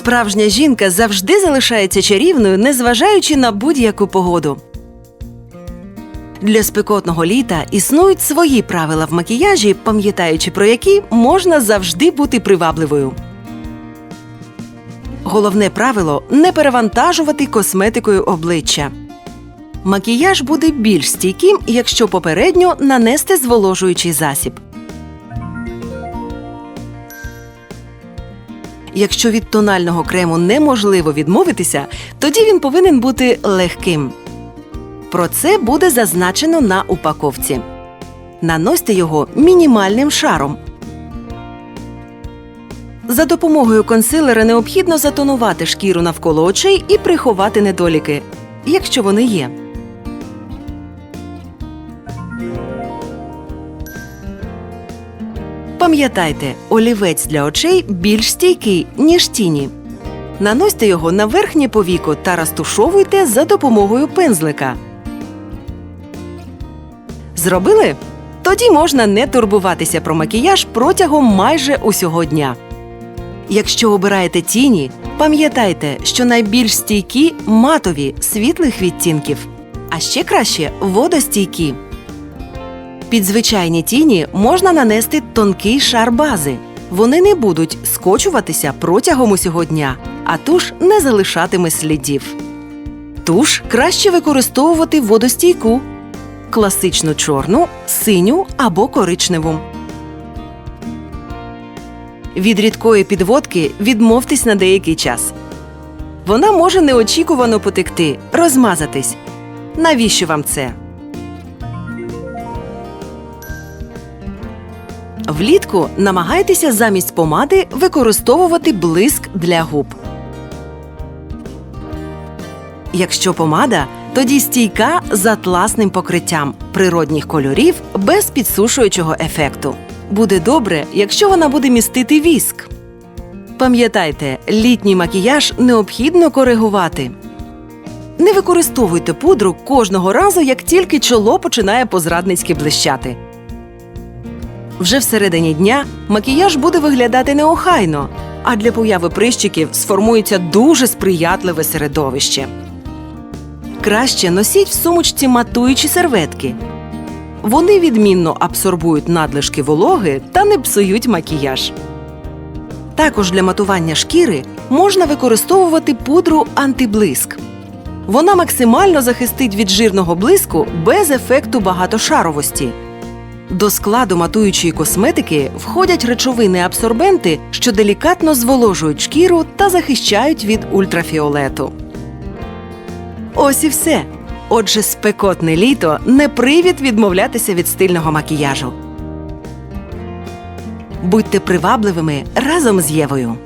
Справжня жінка завжди залишається чарівною, незважаючи на будь-яку погоду. Для спекотного літа існують свої правила в макіяжі, пам'ятаючи про які можна завжди бути привабливою. Головне правило не перевантажувати косметикою обличчя. Макіяж буде більш стійким, якщо попередньо нанести зволожуючий засіб. Якщо від тонального крему неможливо відмовитися, тоді він повинен бути легким. Про це буде зазначено на упаковці. Наносьте його мінімальним шаром. За допомогою консилера необхідно затонувати шкіру навколо очей і приховати недоліки, якщо вони є. Пам'ятайте, олівець для очей більш стійкий, ніж тіні. Наносьте його на верхнє повіко та розтушовуйте за допомогою пензлика. Зробили? Тоді можна не турбуватися про макіяж протягом майже усього дня. Якщо обираєте тіні, пам'ятайте, що найбільш стійкі матові світлих відтінків, а ще краще водостійкі. Під звичайні тіні можна нанести тонкий шар бази. Вони не будуть скочуватися протягом усього дня, а туш не залишатиме слідів. Туш краще використовувати водостійку, класичну чорну, синю або коричневу. Від рідкої підводки відмовтесь на деякий час. Вона може неочікувано потекти, розмазатись. Навіщо вам це? Влітку намагайтеся замість помади використовувати блиск для губ. Якщо помада, тоді стійка з атласним покриттям природних кольорів без підсушуючого ефекту. Буде добре, якщо вона буде містити віск. Пам'ятайте, літній макіяж необхідно коригувати. Не використовуйте пудру кожного разу, як тільки чоло починає позрадницьки блищати. Вже всередині дня макіяж буде виглядати неохайно, а для появи прищиків сформується дуже сприятливе середовище. Краще носіть в сумочці матуючі серветки. Вони відмінно абсорбують надлишки вологи та не псують макіяж. Також для матування шкіри можна використовувати пудру антиблиск. Вона максимально захистить від жирного блиску без ефекту багатошаровості. До складу матуючої косметики входять речовини-абсорбенти, що делікатно зволожують шкіру та захищають від ультрафіолету. Ось і все. Отже, спекотне літо не привід відмовлятися від стильного макіяжу. Будьте привабливими разом з Євою.